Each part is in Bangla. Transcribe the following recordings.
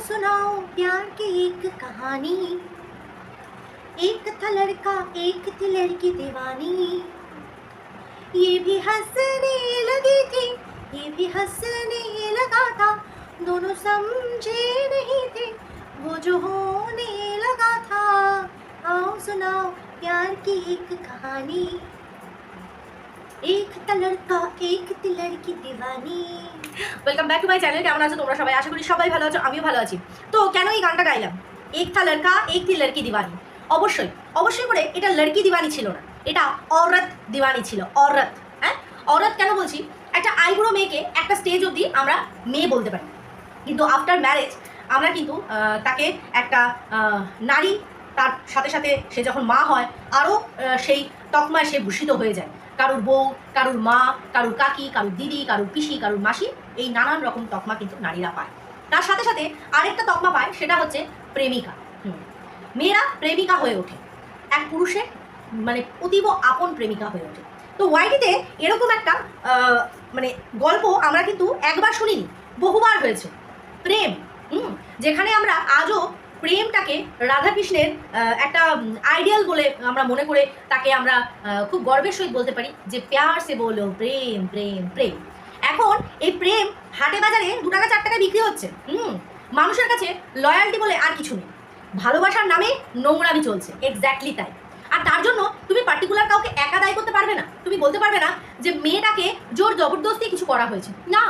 सुनाओ प्यार की एक कहानी। एक था लड़का, एक थी लड़की दीवानी। ये भी हंसने लगी थी, ये भी हंसने लगा था। दोनों समझे नहीं थे, वो जो होने लगा था। आओ सुनाओ प्यार की एक कहानी। एक था लड़का एक थी लड़की दीवानी welcome back to my channel কেমন আছো তোমরা সবাই আশা করি সবাই ভালো আছো আমিও ভালো আছি তো কেন এই গানটা গাইলাম এক থা লড়কা এক থি লড়কি দিওয়ানি অবশ্যই অবশ্যই করে এটা লড়কি দিওয়ানি ছিল না এটা অরত দিওয়ানি ছিল অরত হ্যাঁ অরত কেন বলছি একটা আইবুড়ো মেয়েকে একটা স্টেজ অবধি আমরা মেয়ে বলতে পারি কিন্তু আফটার ম্যারেজ আমরা কিন্তু আহ, তাকে একটা আহ, নারী তার সাথে সাথে সে যখন মা হয় আরও সেই তকমায় সে ভূষিত হয়ে যায় কারুর বউ, কারুর মা, কারুর কাকি, কারুর দিদি, কারুর পিসি, কারুর মাসি, এই নানান রকম তকমা কিন্তু নারীরা পায়। তার সাথে সাথে আরেকটা তকমা পায়, সেটা হচ্ছে প্রেমিকা। মেয়েরা প্রেমিকা হয়ে ওঠে। এক পুরুষের মানে অতীব আপন প্রেমিকা হয়ে ওঠে। তো ওয়াইটিতে এরকম একটা মানে গল্প আমরা কিন্তু একবার শুনিনি, বহুবার হয়েছে। প্রেম যেখানে আমরা আজও প্রেমটাকে রাধাকৃষ্ণের একটা আইডিয়াল বলে আমরা মনে করে তাকে আমরা খুব গর্বের সহিত বলতে পারি যে প্যার সে বলো, প্রেম প্রেম প্রেম। এখন এই প্রেম হাটে বাজারে দু টাকা, চার টাকায় বিক্রি হচ্ছে। হুম, মানুষের কাছে লয়ালটি বলে আর কিছু নেই। ভালোবাসার নামে নোংরামি চলছে এক্স্যাক্টলি তাই। আর তার জন্য তুমি পার্টিকুলার কাউকে একা দায়ী করতে পারবে না। তুমি বলতে পারবে না যে মেয়েটাকে জোর জবরদস্তি কিছু করা হয়েছে। না,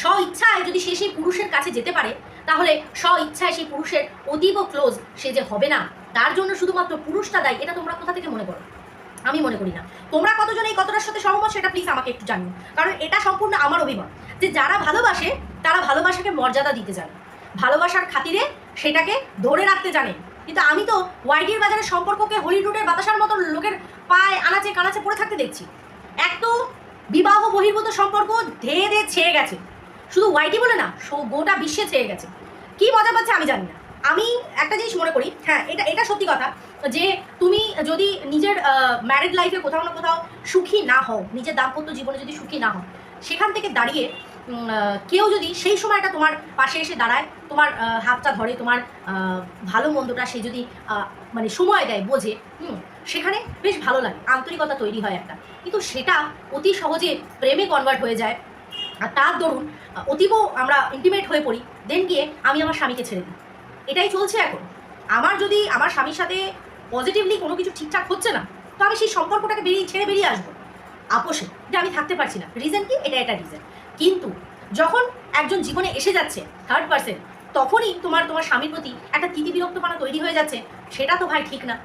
স্ব ইচ্ছায় যদি সে সেই পুরুষের কাছে যেতে পারে তাহলে স্ব ইচ্ছায় সেই পুরুষের অতীব ক্লোজ সে যে হবে না, তার জন্য শুধুমাত্র পুরুষটা দায়ী, এটা তোমরা কোথা থেকে মনে করো? আমি মনে করি না। তোমরা কতজন এই কতটার সাথে সহমত সেটা প্লিজ আমাকে একটু জানিও। কারণ এটা সম্পূর্ণ আমার অভিমত যে যারা ভালোবাসে, তারা ভালোবাসাকে মর্যাদা দিতে জানে। ভালোবাসার খাতিরে সেটাকে ধরে রাখতে জানে। কিন্তু আমি তো ওয়াইডির বাজারের সম্পর্ককে হলিউডের বাতাসার মতো লোকের পায়ে আনাচে কানাচে পড়ে থাকতে দেখছি। এত বিবাহ বহির্ভূত সম্পর্ক ধেয়ে ধেয়ে ছেয়ে গেছে। শুধু ওয়াইটি বলে না গোটা বিশ্বে ছেয়ে গেছে। কি মজা পাচ্ছে আমি জানি না। আমি একটা জিনিস মনে করি হ্যাঁ এটা এটা সত্যি কথা, যে তুমি যদি নিজের ম্যারিড লাইফে কোথাও না কোথাও সুখী না হও, নিজের দাম্পত্য জীবনে যদি সুখী না হও, সেখান থেকে দাঁড়িয়ে কেউ যদি সেই সময়টা তোমার পাশে এসে দাঁড়ায়, তোমার হাতটা ধরে, তোমার ভালো মন্দটা সে যদি মানে সময় দেয়, বোঝে, হুম, সেখানে বেশ ভালো লাগে, আন্তরিকতা তৈরি হয় একটা। কিন্তু সেটা অতি সহজে প্রেমে কনভার্ট হয়ে যায়। আর তার দরুন অতীব আমরা ইন্টিমেট হয়ে পড়ি দেন গিয়ে আমি আমার স্বামীকে ছেড়ে দিই। এটাই চলছে এখন। আমার যদি আমার স্বামীর সাথে পজিটিভলি কোনো কিছু ঠিকঠাক হচ্ছে না, তো আমি সেই সম্পর্কটাকে বেরিয়ে ছেড়ে বেরিয়ে আসব। আপোষে, যে আমি থাকতে পারছি না। রিজন কি? এটা একটা রিজন কিন্তু যখন একজন জীবনে এসে যাচ্ছে থার্ড পার্সন তখনই তোমার তোমার স্বামীর প্রতি একটা তিতি বিরক্তপনা তৈরি হয়ে যাচ্ছে। সেটা তো ভাই ঠিক না।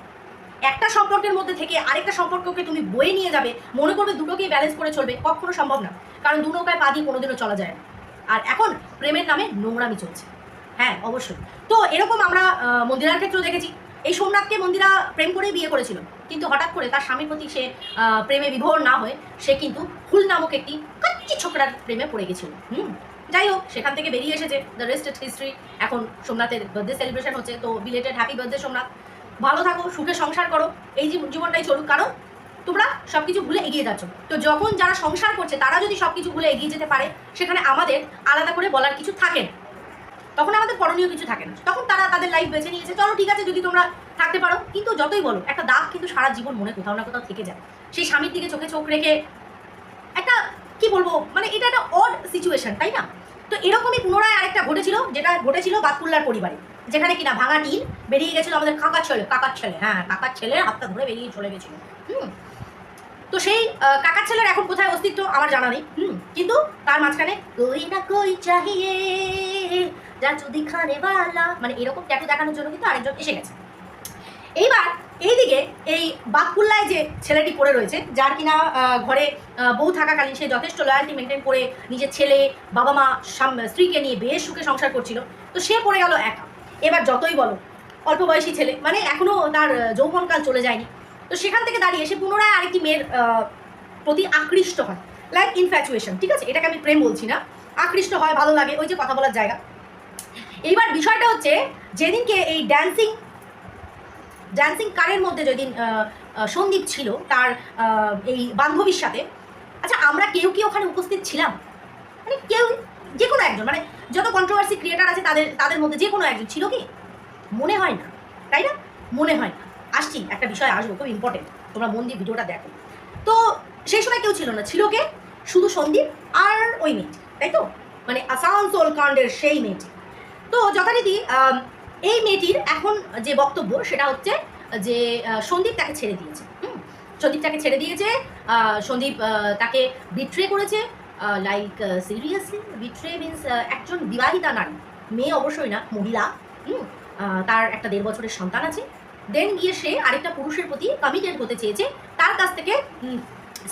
একটা সম্পর্কের মধ্যে থেকে আরেকটা সম্পর্ককে তুমি বয়ে নিয়ে যাবে, মনে করবে দুটোকেই ব্যালেন্স করে চলবে, কখনো সম্ভব না। কারণ দু নৌকায় পা দিয়ে কোনোদিনও চলা যায় না। আর এখন প্রেমের নামে নোংরামি চলছে। হ্যাঁ অবশ্যই। তো এরকম আমরা মন্দিরার ক্ষেত্রেও দেখেছি। এই সোমনাথকে মন্দিরা প্রেম করেই বিয়ে করেছিল। কিন্তু হঠাৎ করে তার স্বামীর প্রতি সে প্রেমে বিভোর না হয়ে সে কিন্তু ফুল নামক একটি কাচ্চি ছোকরার প্রেমে পড়ে গেছিল। হুম? যাই হোক, সেখান থেকে বেরিয়ে এসেছে দ্য রেস্ট হিস্ট্রি এখন সোমনাথের বার্থডে সেলিব্রেশন হচ্ছে। তো বিলেটেড হ্যাপি বার্থডে সোমনাথ। ভালো থাকো, সুখে সংসার করো। এই জীব- জীবনটাই চলুক। কারণ তোমরা সব কিছু ভুলে এগিয়ে যাচ্ছ। তো যখন যারা সংসার করছে, তারা যদি সব কিছু ভুলে এগিয়ে যেতে পারে, সেখানে আমাদের আলাদা করে বলার কিছু থাকে না। তখন আমাদের করণীয় কিছু থাকে না। তখন তারা তাদের লাইফ বেছে নিয়েছে। চলো ঠিক আছে, যদি তোমরা থাকতে পারো। কিন্তু যতই বলো, একটা দাগ কিন্তু সারা জীবন মনে কোথাও না কোথাও থেকে যায়। সেই স্বামীর দিকে চোখে চোখ রেখে একটা, কি বলব মানে এটা একটা অড সিচুয়েশন তাই না? তো এরকমই পুনরায় আরেকটা ঘটেছিল, যেটা ঘটেছিল বাতকুল্লার পরিবারে। যেখানে কিনা ভাঙা টিন বেরিয়ে গেছিল আমাদের কাকার ছেলে কাকার ছেলে হ্যাঁ কাকার ছেলে হাতটা ধরে বেরিয়ে চলে গেছিল। হুম তো সেই কাকার ছেলের এখন কোথায় অস্তিত্ব আমার জানা নেই, হুম, কিন্তু তার মাঝখানে কই না কই চাহিয়ে যা যদি খানে মানে এরকম ট্যাটু দেখানোর জন্য কিন্তু আরেকজন এসে গেছে। এইবার এইদিকে এই বাতকুল্লায় যে ছেলেটি পড়ে রয়েছে, যার কিনা ঘরে বউ থাকাকালীন সে যথেষ্ট লয়ালটি মেনটেন করে নিজের ছেলে, বাবা মা স্ত্রীকে নিয়ে বেশ সুখে সংসার করছিল। তো সে পড়ে গেল একা। এবার যতই বলো, অল্প বয়সী ছেলে মানে এখনও তার যৌবনকাল চলে যায়নি। তো সেখান থেকে দাঁড়িয়ে সে পুনরায় আরেকটি মেয়ের প্রতি আকৃষ্ট হয়। লাইক ইনফ্যাচুয়েশন ঠিক আছে? এটাকে আমি প্রেম বলছি না। আকৃষ্ট হয়, ভালো লাগে, ওই যে কথা বলার জায়গা। এইবার বিষয়টা হচ্ছে, যেদিনকে এই ড্যান্সিং ড্যান্সিং কারের মধ্যে যেদিন সন্দীপ ছিল, তার এই বান্ধবীর সাথে আচ্ছা আমরা কেউ কি ওখানে উপস্থিত ছিলাম? মানে কেউ যে কোনো একজন মানে যত কন্ট্রোভার্সি ক্রিয়েটার আছে, তাদের তাদের মধ্যে যে কোনো একজন ছিল কি? মনে হয় না, তাই না? মনে হয় না। আসছি, একটা বিষয় আসব, খুব ইম্পর্টেন্ট তোমরা মন দিয়ে ভিডিওটা দেখো। তো সেই সময় কেউ ছিল না। ছিল কে? শুধু সন্দীপ আর ওই মেয়েটি, তাই তো? মানে আসানসোল কাণ্ডের সেই মেয়েটি। তো যথারীতি এই মেয়েটির এখন যে বক্তব্য, সেটা হচ্ছে যে সন্দীপ তাকে ছেড়ে দিয়েছে? সন্দীপ তাকে ছেড়ে দিয়েছে। সন্দীপ তাকে বিট্রে করেছে। লাইক সিরিয়াসলি বিট্রে মিনস একজন বিবাহিতা নারী। মেয়ে অবশ্যই না, মহিলা? তার একটা দেড় বছরের সন্তান আছে। দেন গিয়ে সে আরেকটা পুরুষের প্রতি কমিটেড হতে চেয়েছে। তার কাছ থেকে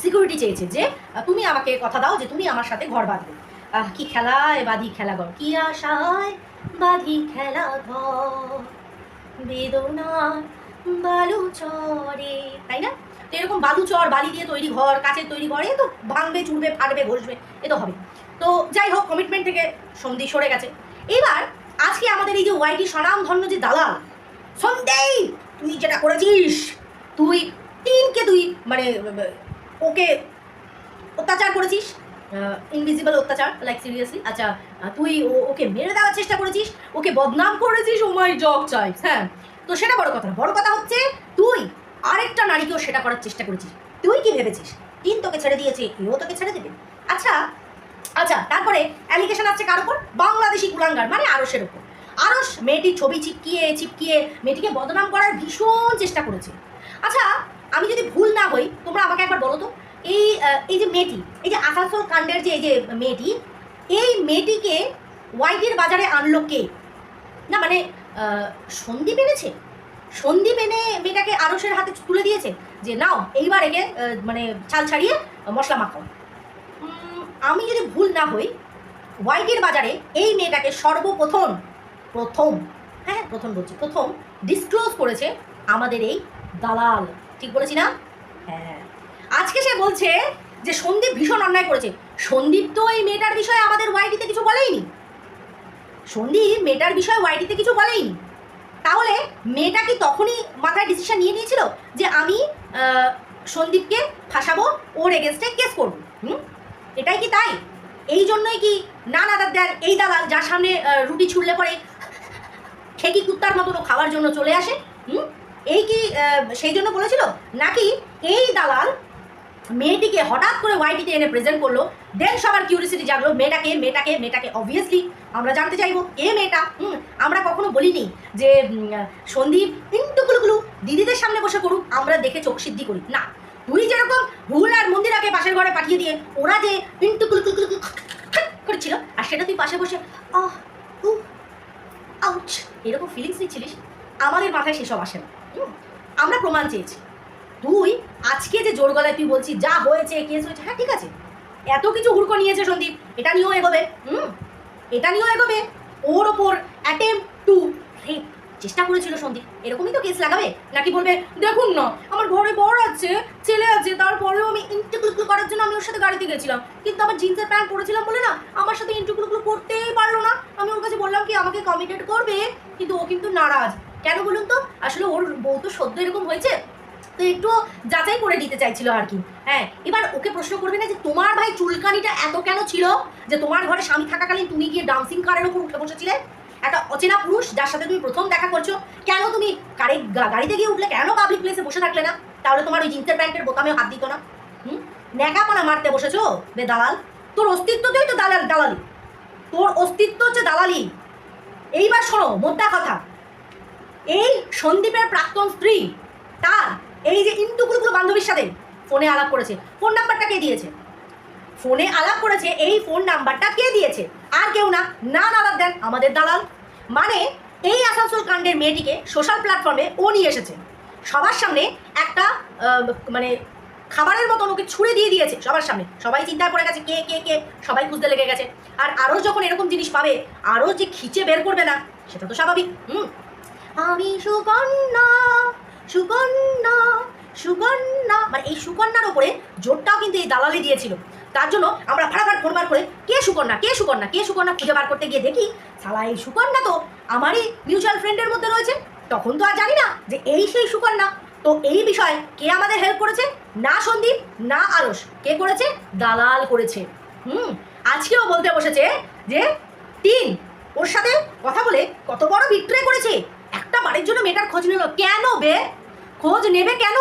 সিকিউরিটি চেয়েছে যে, তুমি আমাকে কথা দাও যে তুমি আমার সাথে ঘর বাঁধবে। কি খেলায় বাঁধি খেলা ঘর? কি আশায় বাঁধি খেলা ঘর? বালু চরে। তাই না? তো এরকম বালু চর, বালি দিয়ে তৈরি ঘর, কাচের তৈরি ঘর, এ তো ভাঙবে, চুরবে, ফাটবে, ঘষবে, এ তো হবে তো যাই হোক কমিটমেন্ট থেকে সন্ধি সরে গেছে। এবার, আজকে আমাদের এই যে ওয়াইটি স্বনামধন্য যে দালাল সন্দেই তুই যেটা করেছিস, তুই তিনকে তুই মানে ওকে অত্যাচার করেছিস ইনভিজিবল অত্যাচার লাইক সিরিয়াসলি আচ্ছা তুই ও- ওকে মেরে দেওয়ার চেষ্টা করেছিস, ওকে বদনাম করেছিস ও মাই জব চাই হ্যাঁ? তো সেটা বড় কথা বড় কথা হচ্ছে, তুই আরেকটা নারীকেও সেটা করার চেষ্টা করেছিস। তুই কি ভেবেছিস? তিন তোকে ছেড়ে দিয়েছে এও তোকে ছেড়ে দেবে। আচ্ছা আচ্ছা তারপরে অ্যালিগেশন আছে কার উপর? বাংলাদেশি কুলাঙ্গার মানে আরসের উপর। আরস মেয়েটির ছবি চিপকিয়ে চিপকিয়ে মেয়েটিকে বদনাম করার ভীষণ চেষ্টা করেছে। আচ্ছা আমি যদি ভুল না হই, তোমরা আমাকে একবার বলো তো, এই এই যে মেয়েটি, এই যে আসানসোল কাণ্ডের যে, এই যে মেয়েটি, এই মেয়েটিকে ওয়াইটির বাজারে আনলো কে? না মানে সন্দীপ এনেছে? সন্দীপ এনে মেয়েটাকে আরসের হাতে তুলে দিয়েছে? যে নাও, এইবার একে মানে ছাল ছাড়িয়ে মশলা মাখাও। আমি যদি ভুল না হই, ওয়াইটির বাজারে এই মেয়েটাকে সর্বপ্রথম প্রথম হ্যাঁ প্রথম বলছি, প্রথম ডিসক্লোজ করেছে আমাদের এই দালাল। ঠিক বলেছি না? হ্যাঁ আজকে সে বলছে যে সন্দীপ ভীষণ অন্যায় করেছে। সন্দীপ তো এই মেয়েটার বিষয়ে আমাদের ওয়াইটিতে কিছু বলেইনি। সন্দীপ মেয়েটার বিষয়ে ওয়াইটিতে কিছু বলেইনি। তাহলে মেয়েটা কি তখনই মাথায় ডিসিশন নিয়ে নিয়েছিল যে আমি সন্দীপকে ফাঁসাবো, ওর এগেনস্টে কেস করব? হুম? এটাই কি তাই? এই জন্যই কি না না দেন এই দালাল যার সামনে রুটি ছুড়লে পরে খেকি কুত্তার মতন খাওয়ার জন্য চলে আসে হুম এই কি সেই জন্য বলেছিল নাকি এই দালাল মেয়েটিকে হঠাৎ করে ওয়াইটিতে এনে প্রেজেন্ট করল দেন সবার কিউরিসিটি জাগলো মেয়েটাকে মেয়েটাকে মেয়েটাকে অবভিয়াসলি আমরা জানতে চাইব এ মেয়েটা হুম আমরা কখনো বলিনি যে সন্দীপ ইন্টুকুলুকুলু দিদিদের সামনে বসে করুক আমরা দেখে চোখ সিদ্ধি করি না তুই যেরকম ভুল আর মন্দিরাকে পাশের ঘরে পাঠিয়ে দিয়ে ওরা যে ইন্টুকুলুকুলু করেছিল আর সেটা তুই পাশে বসে আহ আউচ এরকম ফিলিংস নিচ্ছিলিস আমাদের মাথায় সেসব আসে না? আমরা প্রমাণ চেয়েছি। তুই আজকে যে জোর গলায় তুই বলছিস, যা হয়েছে কেস হয়েছে হ্যাঁ ঠিক আছে। এত কিছু হুড়কো নিয়েছে সন্দীপ, এটা নিয়েও এগোবে, হুম? এটা নিয়েও এগোবে, ওর ওপর অ্যাটেম্প টু রেপ চেষ্টা করেছিল সন্দীপ। এরকমই তো কেস লাগাবে? নাকি বলবে, দেখুন না, আমার ঘরে বর আছে, ছেলে আছে, তারপরেও আমি ইন্টুকুলুকুলু করার জন্য আমি ওর সাথে গাড়িতে গেছিলাম। কিন্তু আমার জিন্সের প্যান্ট পরেছিলাম বলে না, আমার সাথে ইন্টুকুলুকুলু করতেই পারল না। আমি ওর কাছে বললাম কি, আমাকে কমিটেড করবে, কিন্তু ও কিন্তু নারাজ। কেন বলুন তো? আসলে ওর বউ তো সদ্য এরকম হয়েছে। তো একটু যাচাই করে দিতে চাইছিল আর কি। হ্যাঁ এবার ওকে প্রশ্ন করবে না যে, তোমার ভাই চুলকানিটা এত কেন ছিল? যে তোমার ঘরে স্বামী থাকাকালীন তুমি গিয়ে ডান্সিং কারের উপর উঠে বসেছিলে? একটা অচেনা পুরুষ যার সাথে তুমি প্রথম দেখা করছ, কেন তুমি কারে গা- গাড়িতে গিয়ে উঠলে কেন পাবলিক প্লেসে বসে থাকলে না? তাহলে তোমার ওই জিন্সের প্যান্টের বোতামে হাত দিত না। হুম? ন্যাকাপানা মারতে বসেছো? বে দালাল। তোর অস্তিত্বতেই তো দালাল দালালি। তোর অস্তিত্ব হচ্ছে দালালি। এইবার শোনো, মোদ্দা কথা। এই সন্দীপের প্রাক্তন স্ত্রী, তার এই যে ইন্টুকুলুকুলু বান্ধবীর সাথে ফোনে আলাপ করেছে। ফোন নাম্বারটা কে দিয়েছে? ফোনে আলাপ করেছে, এই ফোন নাম্বারটা কে দিয়েছে? আর কেউ না না দালাল দেন আমাদের দালাল। মানে এই আসানসোল কাণ্ডের মেয়েটিকে সোশ্যাল প্ল্যাটফর্মে ও নিয়ে এসেছে। সবার সামনে একটা মানে খাবারের মতন ওকে ছুঁড়ে দিয়ে দিয়েছে সবার সামনে। সবাই চিন্তায় পড়ে গেছে, কে কে কে, সবাই খুঁজতে লেগে গেছে। আর আরও যখন এরকম জিনিস পাবে, আরও যে খিচে বের করবে না, সেটা তো স্বাভাবিক, হুম? আমি সুকন্যা সুকন্যা সুকন্যা। মানে এই সুকন্যার ওপরে জোরটাও কিন্তু এই দালালি দিয়েছিল। তার জন্য আমরা ফাটাফাট ফোন বার করে কে সুকন্যা কে সুকন্যা কে সুকন্যা খুঁজে বার করতে গিয়ে দেখি শালা এই সুকন্যা তো আমারই মিউচুয়াল ফ্রেন্ডের মধ্যে রয়েছে। তখন তো আর জানি না যে এই সেই সুকন্যা। তো এই বিষয়ে কে আমাদের হেল্প করেছে? না সন্দীপ, না আরস কে করেছে? দালাল করেছে। হুম, আজকেও বলতে বসেছে যে তিন, ওর সাথে কথা বলে কত বড় বিক্রে করেছে। একটা বাড়ির জন্য মেয়েটার খোঁজ নিল কেন বে? খোঁজ নেবে কেন?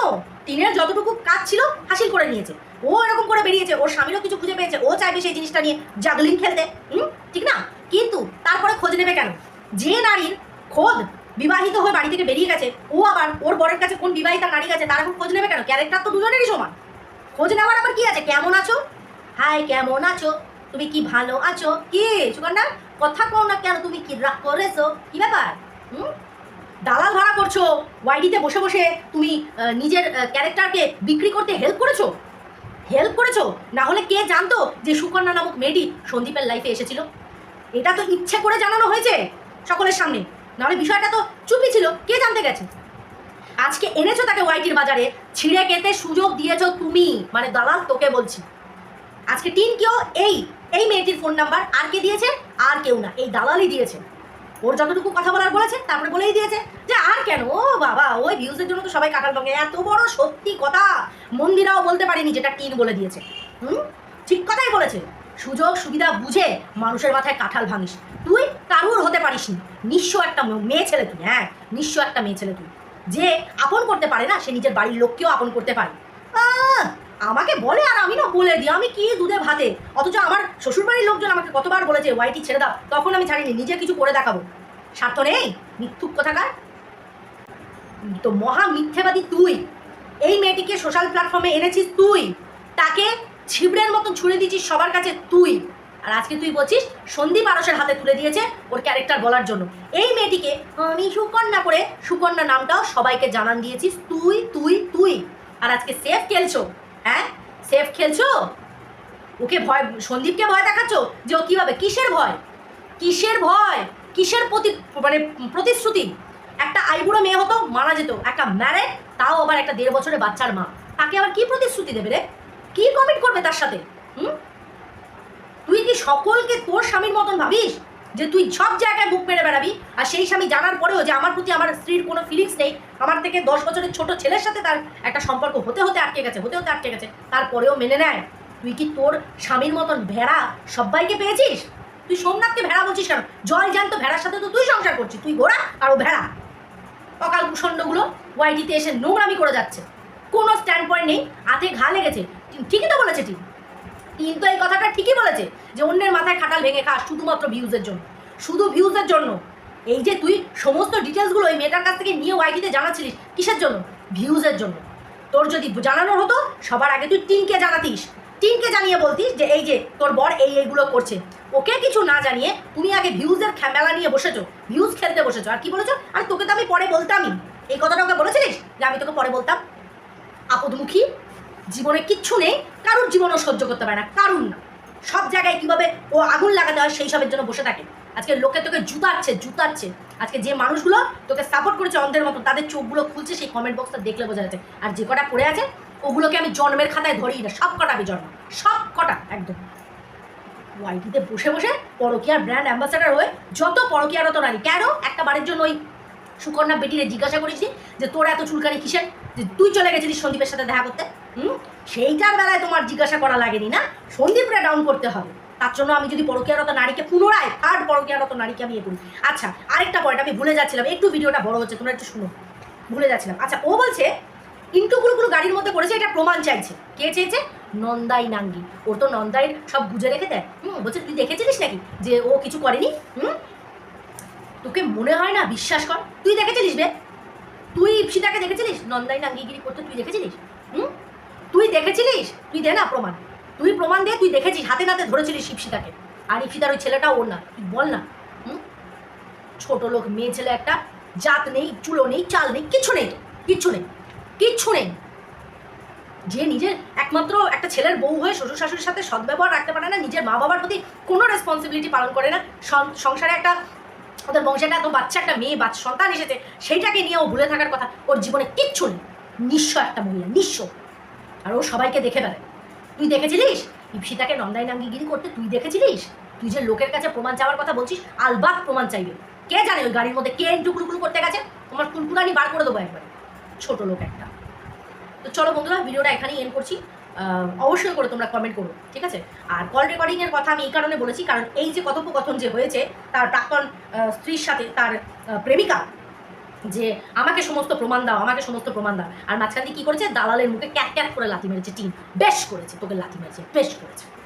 তিনের যতটুকু কাজ ছিল, হাসিল করে নিয়েছে। ও এরকম করে বেরিয়েছে, ওর স্বামীরও কিছু খুঁজে পেয়েছে, ও চাইবে সেই জিনিসটা নিয়ে জাগলিং খেলতে, হুম? ঠিক না? কিন্তু তারপরে খোঁজ নেবে কেন? যে নারীর খোঁজ বিবাহিত হয়ে বাড়ি থেকে বেরিয়ে গেছে, ও আবার ওর বরের কাছে কোন বিবাহিতা নারী গেছে তার এখন খোঁজ নেবে কেন? ক্যারেক্টার তো দুজনেরই সমান। খোঁজ নেওয়ার আবার কি আছে? কেমন আছো? হাই, কেমন আছো? তুমি কি ভালো আছো? কি, সুকন্যা? কথা কও না কেন? তুমি কি রাগ করেছ? কি ব্যাপার? হুম? দালাল ভাড়া করছ ওয়াইডিতে বসে বসে তুমি নিজের ক্যারেক্টারকে বিক্রি করতে হেল্প করেছ? হেল্প করেছ? না হলে কে জানতো যে সুকন্যা নামক মেয়েটি সন্দীপের লাইফে এসেছিল? এটা তো ইচ্ছে করে জানানো হয়েছে সকলের সামনে। নাহলে বিষয়টা তো চুপি ছিল। কে জানতে গেছে? আজকে এনেছো তাকে ওয়াইটির বাজারে। ছিঁড়ে কেটে সুযোগ দিয়েছ তুমি। মানে দালাল তোকে বলছি। আজকে টিন কেউ এই এই মেয়েটির ফোন নাম্বার আর কে দিয়েছে? আর কেউ না। এই দালালই দিয়েছে। ওর যতটুকু কথা বলার বলেছে, তারপরে বলেই দিয়েছে। যে, আর কেন? ও বাবা, ওই ভিউজের জন্য তো সবাই কাটাল ভাঙে এত বড় সত্যি কথা। মন্দিরাও বলতে পারেনি যেটা টিন বলে দিয়েছে। হুম? ঠিক কথাই বলেছে। সুযোগ, সুবিধা বুঝে মানুষের মাথায় কাঁঠাল ভাঙিস। তুই কারুর হতে পারিস নি? নিঃস্ব একটা মেয়ে ছেলে তুই হ্যাঁ। নিঃস্ব একটা মেয়ে ছেলে তুই। যে আপন করতে পারে না, সে নিজের বাড়ির লোককেও আপন করতে পারে। আমাকে বলে আর আমি না বলে দিই, আমি কি দুধে ভাতে? অথচ আমার শ্বশুরবাড়ির লোকজন আমাকে কতবার বলেছে, ওয়াইটি ছেড়ে দাও। তখন আমি ছাড়িনি, নিজে কিছু করে দেখাবো। স্বার্থ নেই, মিথ্যুক কথাকার? তো মহা মিথ্যেবাদী তুই। এই মেয়েটিকে সোশ্যাল প্ল্যাটফর্মে এনেছিস তুই। তাকে ছিবড়ের মতো ছুঁড়ে দিয়েছিস সবার কাছে তুই। আর আজকে তুই বলছিস, সন্দীপ আরসের হাতে তুলে দিয়েছে ওর ক্যারেক্টার বলার জন্য। এই মেয়েটিকে আমি সুকন্যা করে, সুকন্যা নামটাও সবাইকে জানান দিয়েছিস তুই তুই তুই। আর আজকে সেফ খেলছো। হ্যাঁ? সেফ খেলছো? ওকে ভয় সন্দীপকে ভয় দেখাচ্ছ? যে ও কীভাবে কিসের ভয়? কিসের ভয়? কিসের প্রতি মানে প্রতিশ্রুতি? একটা আইবুড়ো মেয়ে হতো, মারা যেত। একটা ম্যারেড তাও আবার একটা দেড় বছরের বাচ্চার মা। তাকে আবার কি প্রতিশ্রুতি দেবে রে? কী কমিট করবে তার সাথে? হুম? তুই কি সকলকে তোর স্বামীর মতন ভাবিস? যে তুই সব জায়গায় বুক মেরে বেড়াবি, আর সেই স্বামী জানার পরেও যে আমার প্রতি আমার স্ত্রীর কোনো ফিলিংস নেই, আমার থেকে দশ বছরের ছোট ছেলের সাথে তার একটা সম্পর্ক হতে হতে আটকে গেছে, হতে হতে আটকে গেছে, তারপরেও মেনে নেয়। তুই কি তোর স্বামীর মতন ভেড়া সবাইকে পেয়েছিস? তুই সোমনাথকে ভেড়া বলছিস কেন? জল জ্যান্ত ভেড়ার সাথে তো তুই সংসার করছিস, তুই ঘোড়া আর ও ভেড়া। অকাল কুষণ্ডগুলো ওয়াইটিতে এসে নোংরামি করে যাচ্ছে। কোনো স্ট্যান্ড পয়েন্ট নেই, হাতে ঘা লেগেছে। ঠিকই তো বলেছে ঠিক টিন তো এই কথাটা ঠিকই বলেছে যে অন্যের মাথায় খাটাল ভেঙে খাস শুধুমাত্র ভিউজের জন্য। শুধু ভিউজের জন্য। এই যে তুই সমস্ত ডিটেলসগুলো ওই মেয়েটার কাছ থেকে নিয়ে ওয়াইটিতে জানাচ্ছিলিস, কিসের জন্য? ভিউজের জন্য। তোর যদি জানানোর হতো, সবার আগে তুই টিনকে জানাতিস। টিনকে জানিয়ে বলতিস যে এই যে তোর বর এই এইগুলো করছে। ওকে কিছু না জানিয়ে তুমি আগে ভিউজের মেলা নিয়ে বসেছো ভিউজ খেলতে বসেছো। আর কি বলেছ? আর তোকে তো আমি পরে বলতামই। এই কথাটা ওকে বলেছিলিস? যে আমি তোকে পরে বলতাম। আপদমুখী। জীবনে কিচ্ছু নেই, কারুর জীবনও সহ্য করতে পারে না, কারুর না। সব জায়গায় কীভাবে ও আগুন লাগাতে হয় সেই সবের জন্য বসে থাকে। আজকে লোকে তোকে জুতাচ্ছে জুতাচ্ছে। আজকে যে মানুষগুলো তোকে সাপোর্ট করেছে অন্ধের মতো, তাদের চোখগুলো খুলছে, সেই কমেন্ট বক্সটা দেখলে বোঝা যাচ্ছে। আর যে কটা পড়ে আছে, ওগুলোকে আমি জন্মের খাতায় ধরি না, সব কটা আমি জন্ম, সব কটা, একদম। ওয়াইটিতে বসে বসে পরকিয়ার ব্র্যান্ড অ্যাম্বাসাডার হয়ে যত পরকিয়ারত নারী, কেন? একটা বাড়ির জন্য ওই সুকন্যা বেটিরে জিজ্ঞাসা করেছি যে তোর এত চুলকানি কিসের? যে তুই চলে গেছিলিস সন্দীপের সাথে দেখা করতে? হুম? সেইটার বেলায় তোমার জিজ্ঞাসা করা লাগেনি না? সন্দীপরা ডাউন করতে হবে। তার জন্য আমি যদি পরকীয়ারত নারীকে পুনরায় থার্ড পরকীয়ারত নারীকে আমি এ করি। আচ্ছা আরেকটা পয়েন্ট আমি ভুলে যাচ্ছিলাম। একটু ভিডিওটা বড় হচ্ছে, তোমরা একটু শুনো। ভুলে যাচ্ছিলাম। আচ্ছা ও বলছে ইন্টুগুলো গাড়ির মধ্যে করেছে, এটা প্রমাণ চাইছে। কে চেয়েছে? নন্দাই নাঙ্গি। ওর তো নন্দাইয়ের সব বুঝে রেখে দেয়। হুম, বলছে, তুই দেখেছিলিস নাকি যে ও কিছু করেনি? হুম? তোকে মনে হয় না? বিশ্বাস কর। তুই দেখেছিলিস বে? তুই ইপসিতাকে দেখেছিলিস? নন্দাই নাঙ্গিগিরি করতে তুই দেখেছিলিস? দেখেছিলিস? তুই দে না প্রমাণ। তুই প্রমাণ দে, তুই দেখেছিস, হাতে নাতে ধরেছিলিস ইপসিতাকে আর ইপসিতার ওই ছেলেটা ওর না, তুই বল না। ছোট লোক, মেয়ে ছেলে একটা, জাত নেই, চুলো নেই, চাল নেই, কিচ্ছু নেই কিচ্ছু নেই কিচ্ছু নেই। যে নিজের একমাত্র একটা ছেলের বউ হয়ে শ্বশুর শাশুড়ির সাথে সদ্ব্যবহার রাখতে পারে না, নিজের মা বাবার প্রতি কোনো রেসপন্সিবিলিটি পালন করে না। সংসারে একটা, ওদের বংশে একটা এত বাচ্চা একটা মেয়ে, বাচ্চা সন্তান এসেছে, সেইটাকে নিয়ে ও ভুলে থাকার কথা, ওর জীবনে কিচ্ছু নেই। নিঃস্ব একটা মহিলা, নিঃস্ব। আর ও সবাইকে দেখে বেড়ায়। তুই দেখেছিলিস? ইপসিতাকে নন্দাই নাঙ্গিগিরি করতে তুই দেখেছিলিস? তুই যে লোকের কাছে প্রমাণ চাওয়ার কথা বলছিস, আলবাত প্রমাণ চাইবে। কে জানে ওই গাড়ির মধ্যে কে টুকরুকুরু করতে গেছে? তোমার কুলকুলানি বার করে দেবো একবার। ছোট লোক একটা। তো চলো বন্ধুরা, ভিডিওটা এখানেই এন্ড করছি। অবশ্যই করে তোমরা কমেন্ট করো, ঠিক আছে? আর কল রেকর্ডিংয়ের কথা আমি এই কারণে বলেছি, কারণ এই যে কথোপকথন যে হয়েছে, তার প্রাক্তন স্ত্রীর সাথে তার প্রেমিকা যে আমাকে সমস্ত প্রমাণ দাও, আমাকে সমস্ত প্রমাণ দাও। আর মাঝখান দিয়ে কী করেছে? দালালের মুখে ক্যাক ক্যাক করে লাথি মেরেছে টিম। বেশ করেছে, তোকে লাথি মেরেছে, বেশ করেছে।